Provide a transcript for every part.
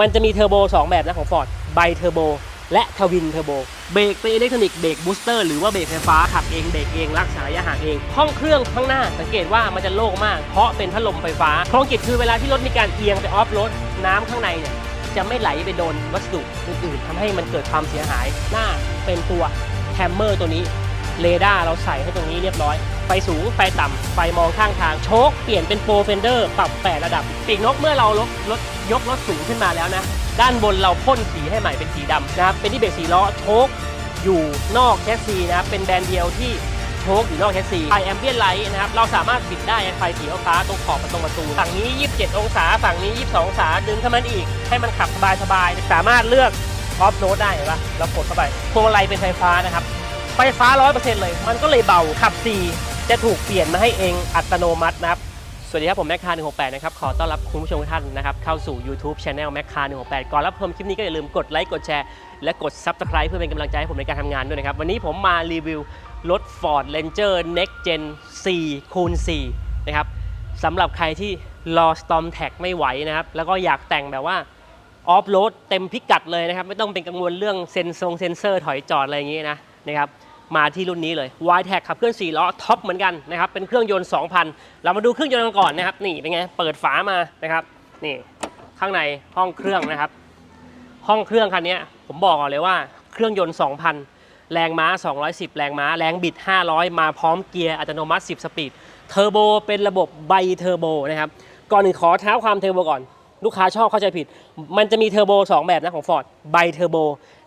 มันจะมีเทอร์โบ2 แบบนะของ Ford ไบเทอร์โบและทวินเทอร์โบเบรกเป็นอิเล็กทรอนิกส์เบรกบูสเตอร์หรือว่าเบรกไฟฟ้าขับเองเบรกเองรักษาระยะห่างเองห้องเครื่องข้างหน้าสังเกตว่ามันจะโล่งมาก เพราะเป็นพัดลมไฟฟ้าโครงกิจคือเวลาที่รถมีการเอียงไปออฟโรดน้ำข้างในเนี่ยจะไม่ไหลไปโดนวัสดุอื่นๆทำให้มันเกิดความเสียหายหน้าเป็นตัวแฮมเมอร์ตัวนี้ เรดาร์เราใส่ให้ตรงนี้เรียบร้อย ไฟสูง ไฟต่ำ ไฟมองข้างทาง โชคเปลี่ยนเป็นโปรเฟนเดอร์ ปรับ8ระดับ ปีกนกเมื่อเราลดลดยกรถสูงขึ้นมาแล้วนะ ด้านบนเราพ่นสีให้ใหม่เป็นสีดำนะครับ เป็นที่เบรกสีล้อ โชคอยู่นอกแคสซีนะครับ เป็นแบรนด์เดียวที่โชคอยู่นอกแคสซีไฟแอมเบียนไลท์นะครับ เราสามารถปิดได้ไฟสีฟ้าตรงขอบประตูประตูฝั่งนี้ 27 องศา ฝั่งนี้ 22 องศา ดึงเข้ามันอีก ให้มันขับสบายๆ สามารถเลือกออฟโรดได้เห็นปะเรากดเข้าไปพวงมาลัยเป็นไฟฟ้านะครับ ไฟฟ้า 100%เลย มันก็เลยเบาขับ 4 จะถูกเปลี่ยนมาให้เองอัตโนมัตินะครับ สวัสดีครับ ผมแม็กคา168 นะครับ ขอต้อนรับคุณผู้ชมทุกท่านนะครับ เข้าสู่ YouTube Channel แม็กคา168 ก่อนรับชมคลิปนี้ก็อย่าลืมกดไลค์กดแชร์ และกด Subscribe เพื่อเป็นกำลังใจให้ผมในการทำงานด้วยนะครับ วันนี้ผมมารีวิวรถ Ford Ranger Next Gen 4คูณ4นะครับสำหรับใครที่รอ Storm Tag ไม่ไหวนะครับแล้วก็อยากแต่งแบบว่าออฟโรดเต็มพิกัดเลยนะครับ ไม่ต้องเป็นกังวลเรื่องเซนซงเซนเซอร์ถอยจอดอะไรอย่างงี้นะนะครับ มาที่รุ่นนี้เลย y t a g ขับเคลื่อน4ล้อท็อปเหมือนกันนะครับเป็นเครื่องยนต์ 2,000 เรามาดูเครื่องยนต์กันก่อนนะครับนี่เป็นไงเปิดฝามานะครับนี่ข้างในห้องเครื่องนะครับ ห้องเครื่องคันนี้ผมบอกก่อนเลยว่าเครื่องยนต์ 2,000 แรงม้า 210 แรงม้า แรงบิด 500 มาพร้อมเกียร์อัตโนมัติ 10 สปีดเทอร์โบเป็นระบบไบเทอร์โบนะครับก่อนหนึ่งขอเท้าความเทอร์โบก่อนลูกค้าชอบเข้าใจผิด มันจะมีเทอร์โบ2แบบนะของ Ford ไบเทอร์โบ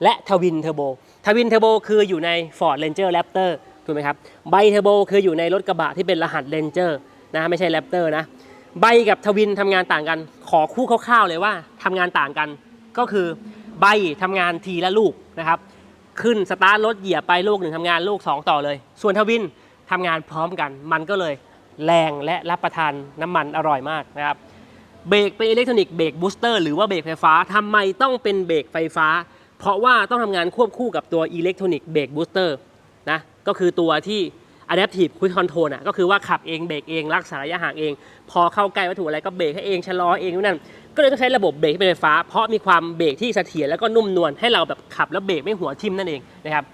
และทวินเทอร์โบ ทวินเทอร์โบคืออยู่ใน Ford Ranger Raptor ถูกไหมครับไบเทอร์โบคืออยู่ในรถกระบะที่เป็นรหัส Ranger นะไม่ใช่ Raptor นะไบกับทวินทำงานต่างกัน ขอคู่คร่าวๆเลยว่าทำงานต่างกัน ก็คือไบทำงานทีละลูกนะครับ ขึ้นสตาร์ทรถเหยียบไปลูกหนึ่งทำงานลูก 2 ต่อเลย ส่วนทวินทำงานพร้อมกัน มันก็เลยแรงและรับประทานน้ำมันอร่อยมากนะครับเบรกเป็นอิเล็กทรอนิกส์เบรกบูสเตอร์หรือว่าเบรกไฟฟ้าทำไมต้องเป็นเบรกไฟฟ้า เพราะว่าต้องทำงานควบคู่กับตัวอิเล็กทรอนิกส์เบรกบูสเตอร์นะก็คือตัวที่ Adaptive Cruise Control อะก็คือว่าขับเองเบรกเอง รักษาระยะห่างเอง พอเข้าใกล้วัตถุอะไรก็เบรกให้เองชะลอเองนู่นนั่นก็เลยต้องใช้ระบบเบรกที่เป็นไฟฟ้า เพราะมีความเบรกที่เสถียรแล้วก็นุ่มนวลให้เราแบบขับแล้วเบรกไม่หัวทิ่มนั่นเองนะครับ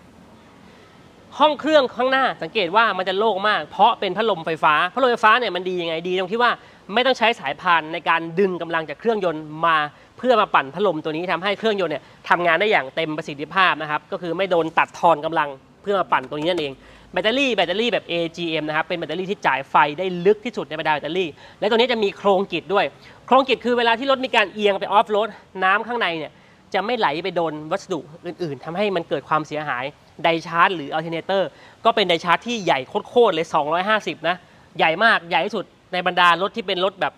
ห้องเครื่องข้างหน้าสังเกตว่ามันจะโล่งมาก เพราะเป็นพัดลมไฟฟ้าพัดลมไฟฟ้าเนี่ยมันดียังไงดีตรงที่ว่า ไม่ต้องใช้สายพานในการดึงกำลังจากเครื่องยนต์มาเพื่อมาปั่นพัดลมตัวนี้ทำให้เครื่องยนต์เนี่ยทำงานได้อย่างเต็มประสิทธิภาพนะครับก็คือไม่โดนตัดทอนกำลังเพื่อมาปั่นตัวนี้นั่นเองแบตเตอรี่แบตเตอรี่แบบ AGM นะครับเป็นแบตเตอรี่ที่จ่ายไฟได้ลึกที่สุดในบรรดาแบตเตอรี่ และตัวนี้จะมีโครงกิจด้วย โครงกิจคือเวลาที่รถมีการเอียงไปออฟโรดน้ำข้างในเนี่ยจะไม่ไหลไปโดนวัสดุอื่นๆทำให้มันเกิดความเสียหายไดชาร์จหรืออัลเทอร์เนเตอร์ก็เป็นไดชาร์จที่ใหญ่โคตรๆเลย 250 นะ ใหญ่มากใหญ่ที่สุด ในบรรดารถที่เป็นรถแบบ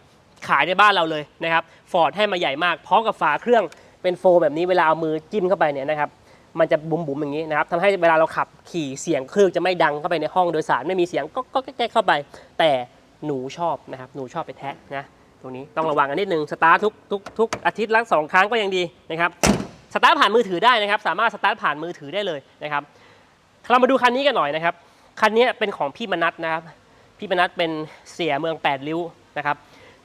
ขายในบ้านเราเลยนะครับฟอร์ดให้มาใหญ่มาก พร้อมกับฝาเครื่องเป็นโฟมแบบนี้เวลาเอามือจิ้มเข้าไปเนี่ยนะครับมันจะบุ๋มๆอย่างนี้นะครับทำให้เวลาเราขับขี่เสียงเครื่องจะไม่ดังเข้าไปในห้องโดยสารไม่มีเสียงก็ก็แก้เข้าไป แต่หนูชอบนะครับหนูชอบไปแทะนะตรงนี้ต้องระวังกันนิดนึงสตาร์ททุกทุกทุกอาทิตย์ละสองครั้งก็ยังดีนะครับสตาร์ทผ่านมือถือได้นะครับ สามารถสตาร์ทผ่านมือถือได้เลยนะครับเรามาดูคันนี้กันหน่อยนะครับคันนี้เป็นของพี่มนัทนะครับ พี่มนัทเป็นเสียเมืองแปดริ้วนะครับ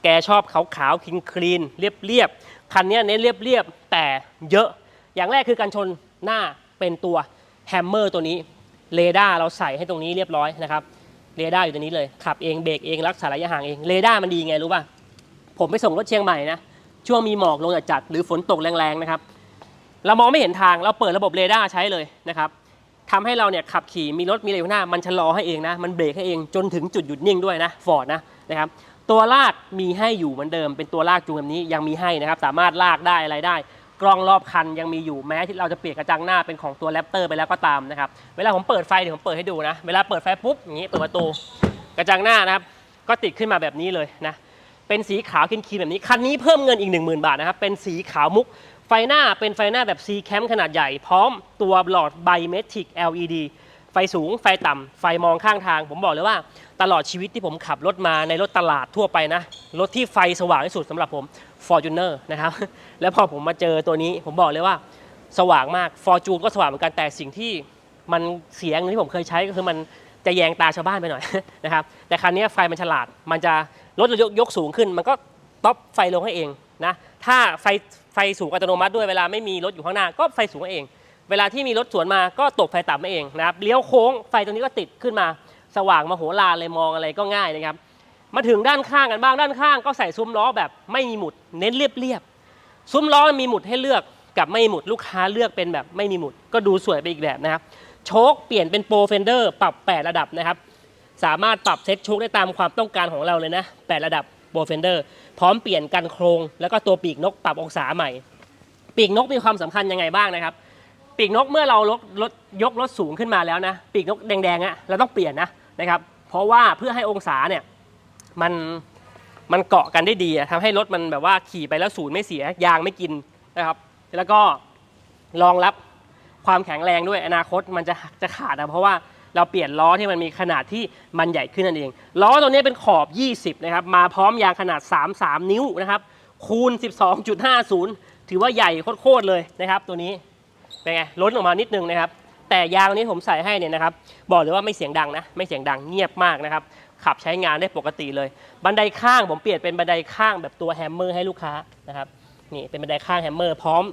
แกชอบขาวขาวคลีนคลีนเรียบเรียบๆคันนี้เน้นเรียบเรียบๆแต่เยอะ อย่างแรกคือการชนหน้าเป็นตัวแฮมเมอร์ตัวนี้เรดาร์เราใส่ให้ตรงนี้เรียบร้อยนะครับเรดาร์อยู่ตรงนี้เลยขับเองเบรกเองรักษาระยะห่างเองเรดาร์มันดีไงรู้ป่ะผมไปส่งรถเชียงใหม่นะช่วงมีหมอกลงจัดหรือฝนตกแรงๆนะครับเรามองไม่เห็นทางเราเปิดระบบเรดาร์ใช้เลยนะครับ ทำให้เราเนี่ยขับขี่มีรถมีอะไรอยู่ข้างหน้า มันชะลอให้เองนะ มันเบรกให้เองจนถึงจุดหยุดนิ่งด้วยนะฟอร์ดนะนะครับตัวลากมีให้อยู่เหมือนเดิม เป็นตัวลากจูงแบบนี้ยังมีให้นะครับสามารถลากได้อะไรได้ กล้องรอบคันยังมีอยู่แม้ที่เราจะเปลี่ยนกระจังหน้าเป็นของตัวแรปเตอร์ไปแล้วก็ตามนะครับเวลาผมเปิดไฟเดี๋ยวผมเปิดให้ดูนะ เวลาเปิดไฟปุ๊บอย่างนี้เปิดประตูกระจังหน้านะครับก็ติดขึ้นมาแบบนี้เลยนะเป็นสีขาวคลีนๆแบบนี้คันนี้เพิ่มเงินอีก 10,000 บาทนะครับเป็นสีขาวมุก ไฟหน้าเป็นไฟหน้าแบบ C cam ขนาดใหญ่ พร้อมตัวหลอดไบเมทริก LED ไฟสูง ไฟต่ำ ไฟมองข้างทาง ผมบอกเลยว่า ตลอดชีวิตที่ผมขับรถมาในรถตลาดทั่วไปนะ รถที่ไฟสว่างที่สุดสำหรับผม Fortuner นะครับ แล้วพอผมมาเจอตัวนี้ ผมบอกเลยว่าสว่างมาก Fortune ก็สว่างเหมือนกันแต่สิ่งที่มันเสียงที่ผมเคยใช้ก็คือมันจะแยงตาชาวบ้านไปหน่อยนะครับ แต่คันนี้ไฟมันฉลาด มันจะรถเรายกยกสูงขึ้น มันก็ต็อปไฟลงให้เองนะ ถ้าไฟ ฟไฟสูงอัตโนมัติด้วยเวลาไม่มีรถอยู่ข้างหน้าก็ไฟสูงเอง เวลาที่มีรถสวนมาก็ตกไฟต่ำมาเองนะครับเลี้ยวโค้งไฟตรงนี้ก็ติดขึ้นมา สว่างมาโหฬารเลยมองอะไรก็ง่ายนะครับมาถึงด้านข้างกันบ้างด้านข้างก็ใส่ซุ้มล้อแบบไม่มีหมุดเน้นเรียบๆซุ้มล้อมีหมุดให้เลือกกับไม่มีหมุดลูกค้าเลือกเป็นแบบไม่มีหมุด ก็ดูสวยไปอีกแบบนะครับโชคเปลี่ยนเป็นโปรเฟนเดอร์ปรับ 8 ระดับนะครับ สามารถปรับเซ็ตโชคได้ตามความต้องการของเราเลยนะ 8 ระดับ โปรเฟนเดอร์พร้อมเปลี่ยนกันโครง แล้วก็ตัวปีกนกปรับองศาใหม่ ปีกนกมีความสำคัญยังไงบ้างนะครับ ปีกนกเมื่อเราลดลดยกรถสูงขึ้นมาแล้วนะ ปีกนกแดงๆอะ่ะเราต้องเปลี่ยนนะนะครับ เพราะว่าเพื่อให้องศาเนี่ยมันมันเกาะกันได้ดีอะทำให้รถมันแบบว่าขี่ไปแล้วศูนย์ไม่เสียยางไม่กินนะครับ แล้วก็รองรับความแข็งแรงด้วยอนาคตมันจะจะขาดนะเพราะว่า เราเปลี่ยนล้อที่มันมีขนาดที่มันใหญ่ขึ้นนั่นเอง ล้อตัวนี้เป็นขอบ 20 นะครับ มาพร้อมยางขนาด 33 นิ้วนะครับ คูณ 12.50 ถือว่าใหญ่โคตรเลยนะครับ ตัวนี้ เป็นไง ล้นออกมานิดนึงนะครับ แต่ยางนี้ผมใส่ให้เนี่ยนะครับ บอกเลยว่าไม่เสียงดังนะ ไม่เสียงดังเงียบมากนะครับ ขับใช้งานได้ปกติเลย บันไดข้างผมเปลี่ยนเป็นบันไดข้างแบบตัวแฮมเมอร์ให้ลูกค้านะครับ นี่เป็นบันไดข้างแฮมเมอร์พร้อม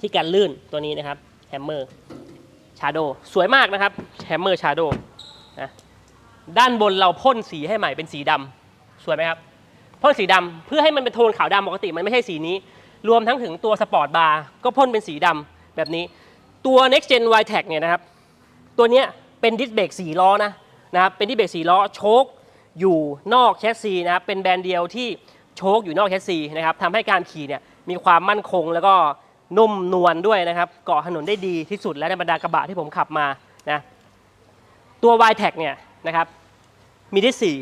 ที่กันลื่นตัวนี้นะครับแฮมเมอร์ ชาโดสวยมากนะครับแฮมเมอร์ชาโดนะด้านบนเราพ่นสีให้ใหม่เป็นสีดำสวยไหมครับพ่นสีดำเพื่อให้มันเป็นโทนขาวดำปกติมันไม่ใช่สีนี้ รวมทั้งถึงตัวสปอร์ตบาร์ก็พ่นเป็นสีดำแบบนี้ ตัว next gen y t e c เนี่ยนะครับ ตัวเนี้ยเป็นดิสเบรกสีล้อนะนะครับเป็นดิสเบรกสีล้อโชคอยู่นอกแชสซีนะครับเป็นแบรนด์เดียวที่โชคอยู่นอกแชสซีนะครับทำให้การขี่เนี่ยมีความมั่นคงแล้วก็ นุ่มนวลด้วยนะครับ เกาะถนนได้ดีที่สุดและในบรรดากระบะที่ผมขับมานะตัว y t e c เนี่ยนะครับมีได้สี่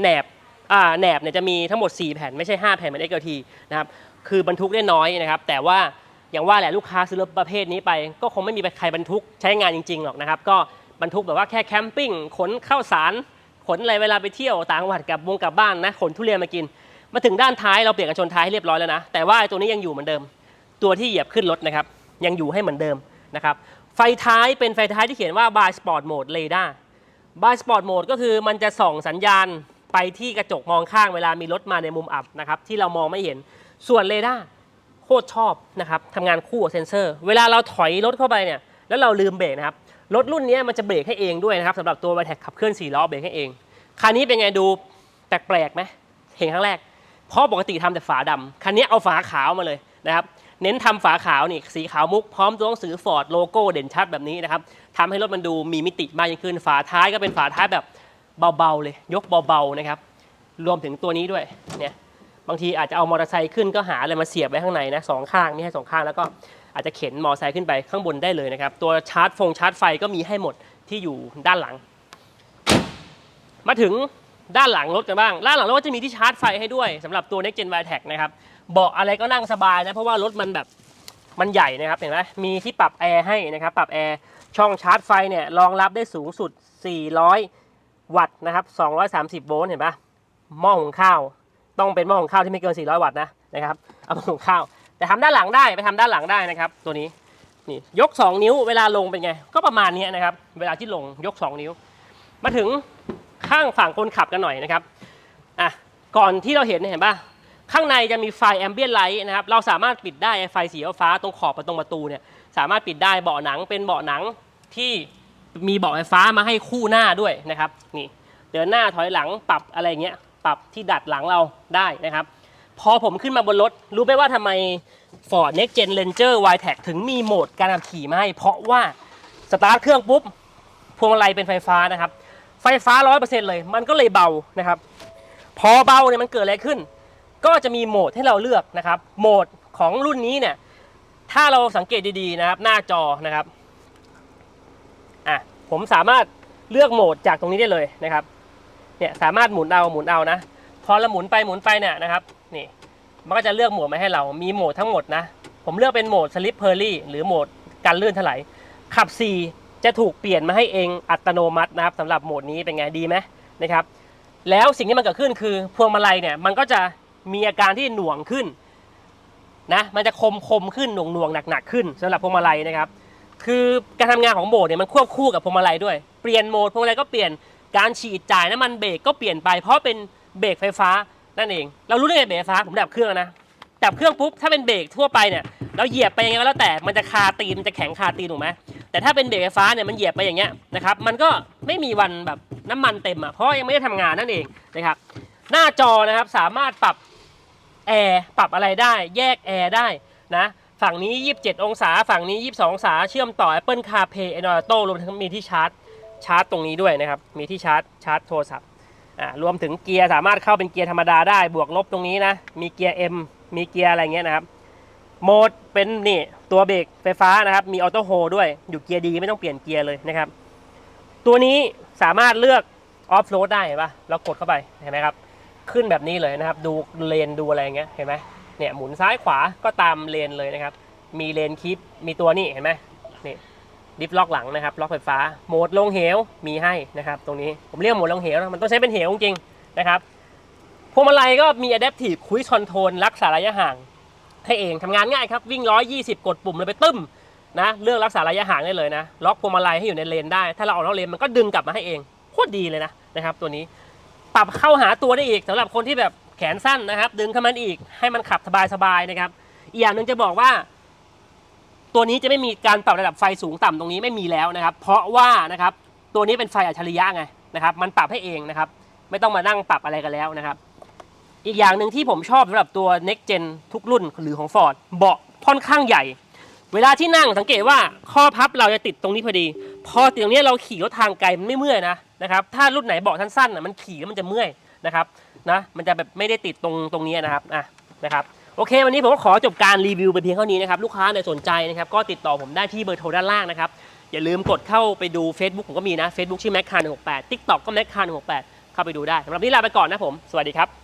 แหนบอ่าแหนบเนี่ยจะมีทั้งหมด 4 แผ่นไม่ใช่ 5 แผ่นเหมือน XLT นะครับคือบรรทุกได้น้อยนะครับ แต่ว่าอย่างว่าแหละลูกค้าซื้อรถประเภทนี้ไป ก็คงไม่มีใครบรรทุกใช้งานจริงๆหรอกนะครับ ก็บรรทุกแบบว่าแค่แคมปิ้งขนข้าวสารขนอะไรเวลาไปเที่ยวต่างจังหวัดกลับวงกลับบ้านนะขนทุเรียนมากิน มาถึงด้านท้ายเราเปลี่ยนกันชนท้ายให้เรียบร้อยแล้วนะแต่ว่าไอ้ตัวนี้ยังอยู่เหมือนเดิม ตัวที่เหยียบขึ้นรถนะครับ ยังอยู่ให้เหมือนเดิมนะครับ ไฟท้ายเป็นไฟท้ายที่เขียนว่า by sport mode radar บายสปอร์ตโหมดก็คือมันจะส่องสัญญาณไปที่กระจกมองข้างเวลามีรถมาในมุมอับนะครับที่เรามองไม่เห็น ส่วนเรดาร์โคตรชอบนะครับทำงานคู่กับเซนเซอร์ เวลาเราถอยรถเข้าไปเนี่ยแล้วเราลืมเบรกนะครับรถรุ่นนี้มันจะเบรกให้เองด้วยนะครับสำหรับตัว v i t e c ขับเคลื่อน4ล้อเบรกให้เองคันนี้เป็นไงดูแปลกๆไหมเห็นครั้งแรก เพราะปกติทำแต่ฝาดำคันนี้เอาฝาขาวมาเลยนะครับ เน้นทำฝาขาวนี่สีขาวมุกพร้อมตัวหนังสือฟอร์ดโลโก้เด่นชัดแบบนี้นะครับทำให้รถมันดูมีมิติมากยิ่งขึ้น ฝาท้ายก็เป็นฝาท้ายแบบเบาๆเลย ยกเบาๆนะครับ รวมถึงตัวนี้ด้วยเนี่ยบางทีอาจจะเอามอเตอร์ไซค์ขึ้นก็หาอะไรมาเสียบไว้ข้างในนะสองข้างมีให้สองข้างแล้วก็อาจจะเข็นมอเตอร์ไซค์ขึ้นไปข้างบนได้เลยนะครับ ตัวชาร์จฟงชาร์จไฟก็มีให้หมดที่อยู่ด้านหลัง มาถึงด้านหลังรถกันบ้าง ด้านหลังรถก็จะมีที่ชาร์จไฟให้ด้วยสำหรับตัว Next Gen y t e c นะครับ เบาะอะไรก็นั่งสบายนะ เพราะว่ารถมันแบบมันใหญ่นะครับเห็นไหมมีที่ปรับแอร์ให้นะครับปรับแอร์ช่องชาร์จไฟเนี่ยรองรับได้สูงสุด 400 วัตต์นะครับ230 โวลต์เห็นปะหม้อหุงข้าว ต้องเป็นหม้อหุงข้าวที่ไม่เกิน 400 วัตต์นะนะครับเอามาหุงข้าว แต่ทำด้านหลังได้ไปทำด้านหลังได้นะครับ ตัวนี้นี่ยก 2 นิ้วเวลาลงเป็นไง ก็ประมาณนี้นะครับ เวลาที่ลงยก 2 นิ้ว มาถึงข้างฝั่งคนขับกันหน่อยนะครับอะก่อนที่เราเห็นเห็นปะ ข้างในจะมีไฟแอมเบียนไลท์นะครับ เราสามารถปิดได้ไฟสีฟ้าตรงขอบประตูประตูเนี่ยสามารถปิดได้เบาะหนังเป็นเบาะหนังที่มีเบาะไฟฟ้ามาให้คู่หน้าด้วยนะครับนี่เดินหน้าถอยหลังปรับอะไรเงี้ยปรับที่ดัดหลังเราได้นะครับ พอผมขึ้นมาบนรถ รู้ไหมว่าทำไม Ford Next Gen Ranger y t e c ถึงมีโหมดการขับขี่มาให้ เพราะว่าสตาร์ทเครื่องปุ๊บพวงมาลัยเป็นไฟฟ้านะครับ ไฟฟ้า 100%เลย มันก็เลยเบานะครับ พอเบาเนี่ยมันเกิดอะไรขึ้น ก็จะมีโหมดให้เราเลือกนะครับ โหมดของรุ่นนี้เนี่ย ถ้าเราสังเกตดีๆนะครับ หน้าจอนะครับ อะ ผมสามารถเลือกโหมดจากตรงนี้ได้เลยนะครับ เนี่ยสามารถหมุนเอาหมุนเอานะ พอเราหมุนไปหมุนไปเนี่ยนะครับ นี่ มันก็จะเลือกโหมดมาให้เรา มีโหมดทั้งหมดนะ ผมเลือกเป็นโหมดสลิปเพอร์ลี่หรือโหมดการลื่นถลาย ขับ 4 จะถูกเปลี่ยนมาให้เองอัตโนมัตินะครับสำหรับโหมดนี้เป็นไงดีไหมนะครับ แล้วสิ่งที่มันเกิดขึ้นคือพวงมาลัยเนี่ยมันก็จะ มีอาการที่หน่วงขึ้นนะมันจะคมคมขึ้นหน่วงหน่วงหนักหนักขึ้นสำหรับพวงมาลัยนะครับ คือการทำงานของโหมดเนี่ยมันควบคู่กับพวงมาลัยด้วยเปลี่ยนโหมดพวงมาลัยก็เปลี่ยนการฉีดจ่ายน้ำมันเบรกก็เปลี่ยนไปเพราะเป็นเบรกไฟฟ้านั่นเอง เรารู้ได้ไงเบรกไฟฟ้าผมดับเครื่องนะจับเครื่องปุ๊บถ้าเป็นเบรกทั่วไปเนี่ยเราเหยียบไปยังไงก็แล้วแต่มันจะคาตีนมันจะแข็งคาตีนถูกไหมแต่ถ้าเป็นเบรกไฟฟ้าเนี่ยมันเหยียบไปอย่างเงี้ยนะครับมันก็ไม่มีวันแบบน้ำมันเต็มอะเพราะยังไม่ได้ทำงานนั่นเองนะครับหน้าจอนะครับสามารถปรับ แอร์ปรับอะไรได้แยกแอร์ได้นะฝั่งนี้ 27 องศา ฝั่งนี้ 22 องศา เชื่อมต่อ Apple CarPlay Android Auto รวมทั้งมีที่ชาร์จ ชาร์จตรงนี้ด้วยนะครับ มีที่ชาร์จ ชาร์จโทรศัพท์อ่ารวมถึงเกียร์สามารถเข้าเป็นเกียร์ธรรมดาได้ บวกลบตรงนี้นะ มีเกียร์ M มีเกียร์อะไรเงี้ยนะครับ โหมดเป็นนี่ตัวเบรกไฟฟ้านะครับ มีออโต้โฮด้วย อยู่เกียร์ดีไม่ต้องเปลี่ยนเกียร์เลยนะครับ ตัวนี้สามารถเลือกออฟโรดได้เห็นปะเรากดเข้าไปเห็นไหมครับ ขึ้นแบบนี้เลยนะครับ ดูเลนดูอะไรอย่างเงี้ยเห็นไหมเนี่ยหมุนซ้ายขวาก็ตามเลนเลยนะครับ มีเลนคลิปมีตัวนี้เห็นไหมนี่ดิฟล็อกหลังนะครับล็อกไฟฟ้าโหมดลงเหวมีให้นะครับ ตรงนี้ผมเรียกโหมดลงเหวนะมันต้องใช้เป็นเหวจริงนะครับพวงมาลัยก็มี Adaptive Cruise Control รักษาระยะห่างให้เองทำงานง่ายครับ วิ่ง 120 กดปุ่มเลยไปตึ้มนะเรื่องรักษาระยะห่างได้เลยนะ ล็อกพวงมาลัยให้อยู่ในเลนได้ ถ้าเราออกนอกเลนมันก็ดึงกลับมาให้เองโคตรดีเลยนะนะครับตัวนี้ ปรับเข้าหาตัวได้อีกสำหรับคนที่แบบแขนสั้นนะครับ ดึงเข้ามันอีกให้มันขับสบายๆนะครับ อีกอย่างหนึ่งจะบอกว่า ตัวนี้จะไม่มีการปรับระดับไฟสูงต่ำตรงนี้ไม่มีแล้วนะครับ เพราะว่านะครับตัวนี้เป็นไฟอัจฉริยะไงนะครับมันปรับให้เองนะครับ ไม่ต้องมานั่งปรับอะไรกันแล้วนะครับ อีกอย่างหนึ่งที่ผมชอบสำหรับตัว next gen ทุกรุ่นหรือของ Ford เบาะค่อนข้างใหญ่ เวลาที่นั่งสังเกตว่าข้อพับเราจะติดตรงนี้พอดี พอติดตรงนี้เราขี่รถทางไกลมันไม่เมื่อยนะนะครับถ้ารุ่นไหนเบาะสั้นๆน่ะมันขี่แล้วมันจะเมื่อยนะครับนะมันจะแบบไม่ได้ติดตรงตรงนี้นะครับอะนะครับโอเค วันนี้ผมก็ขอจบการรีวิวไปเพียงเท่านี้นะครับลูกค้าในสนใจนะครับก็ติดต่อผมได้ที่เบอร์โทรด้านล่างนะครับอย่าลืมกดเข้าไปดู Facebook ผมก็มีนะ Facebook ชื่อ m a c c a r 168 TikTok ก็ m a c c a r 168เข้าไปดูได้สำหรับวันนี้ลาไปก่อนนะผม สวัสดีครับ